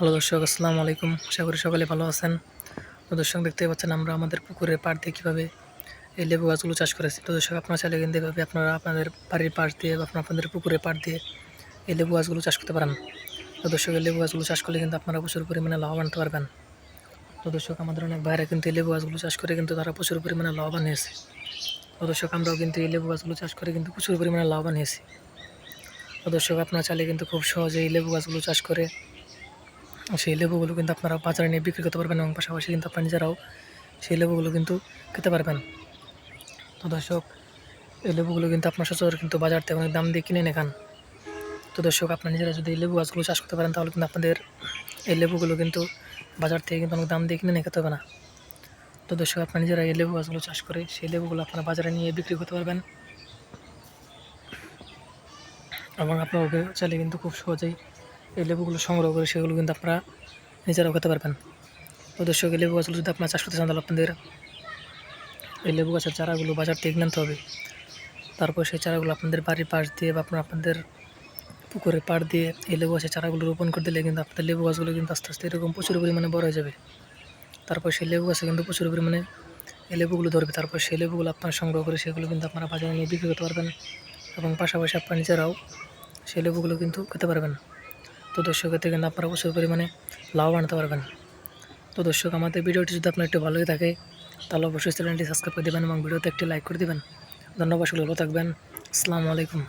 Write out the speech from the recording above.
Hello দর্শক, আসসালামু আলাইকুম। আশা করি সকলে ভালো আছেন। তো দর্শক দেখতে পাচ্ছেন আমরা আমাদের পুকুরের পাড় দিয়ে কীভাবে এই লেবু গাছগুলো চাষ করেছি। তো দর্শক, আপনারা চাইলে কিন্তু এভাবে আপনারা আপনাদের বাড়ির পাশ দিয়ে বা আপনাদের পুকুরের পাড় দিয়ে এই লেবু গাছগুলো চাষ করতে পারেন। তো দর্শক, এই লেবু গাছগুলো চাষ করলে কিন্তু আপনারা প্রচুর পরিমাণে লাভবান হতে পারবেন। তো দর্শক, আমাদের অনেক বাইরে কিন্তু এই লেবু গাছগুলো চাষ করে কিন্তু তারা প্রচুর পরিমাণে লাভবান হয়েছে। তো দর্শক, আমরাও কিন্তু এই লেবু গাছগুলো চাষ করে কিন্তু প্রচুর পরিমাণে লাভবান হয়েছি। তো দর্শক, আপনারা চাইলে কিন্তু খুব সহজে এই লেবু গাছগুলো চাষ করে সেই লেবুগুলো কিন্তু আপনারা বাজারে নিয়ে বিক্রি করতে পারবেন এবং পাশাপাশি কিন্তু আপনারা নিজেরাও সেই লেবুগুলো কিন্তু খেতে পারবেন। তো দর্শক, এই লেবুগুলো কিন্তু আপনার সচরাচর কিন্তু বাজার থেকে অনেক দাম দিয়ে কিনে এনে খান। তো দর্শক, আপনারা নিজেরা যদি লেবু গাছগুলো চাষ করতে পারেন, তাহলে কিন্তু আপনাদের এই লেবুগুলো কিন্তু বাজার থেকে কিন্তু অনেক দাম দিয়ে কিনে খেতে হবে না। তো দর্শক, আপনারা নিজেরা এই লেবু গাছগুলো চাষ করে সেই লেবুগুলো আপনারা বাজারে নিয়ে বিক্রি করতে পারবেন। এবং আপনারা চাইলে কিন্তু খুব সহজেই এই লেবুগুলো সংগ্রহ করে সেগুলো কিন্তু আপনারা নিজেরাও খেতে পারবেন। তো দর্শক, এই লেবু গাছগুলো যদি আপনারা চাষ করতে চান, তাহলে আপনাদের এই লেবু গাছের চারাগুলো বাজার থেকে কিনতে হবে। তারপর সেই চারাগুলো আপনাদের বাড়ির পাশ দিয়ে বা আপনার আপনাদের পুকুরের পাড় দিয়ে এই লেবু গাছের চারাগুলো রোপণ করে দিলে কিন্তু আপনাদের লেবু গাছগুলো কিন্তু আস্তে আস্তে এরকম প্রচুর পরিমাণে বড় হয়ে যাবে। তারপর সেই লেবু গাছে কিন্তু প্রচুর পরিমাণে এই লেবুগুলো ধরবে। তারপর সেই লেবুগুলো আপনারা সংগ্রহ করে সেগুলো কিন্তু আপনারা বাজারে নিয়ে বিক্রি করতে পারবেন এবং পাশাপাশি আপনারা নিজেরাও সেই লেবুগুলো কিন্তু খেতে পারবেন। তো দর্শক, এতে কিন্তু আপনারা প্রচুর পরিমাণে লাভ আনতে পারবেন। তো দর্শক, আমাদের ভিডিওটি যদি আপনার একটু ভালোই থাকে, তাহলে অবশ্যই চ্যানেলটি সাবস্ক্রাইব করে দেবেন এবং ভিডিওতে একটি লাইক করে দেবেন। ধন্যবাদ সকলে, ভালো থাকবেন। আসসালামু আলাইকুম।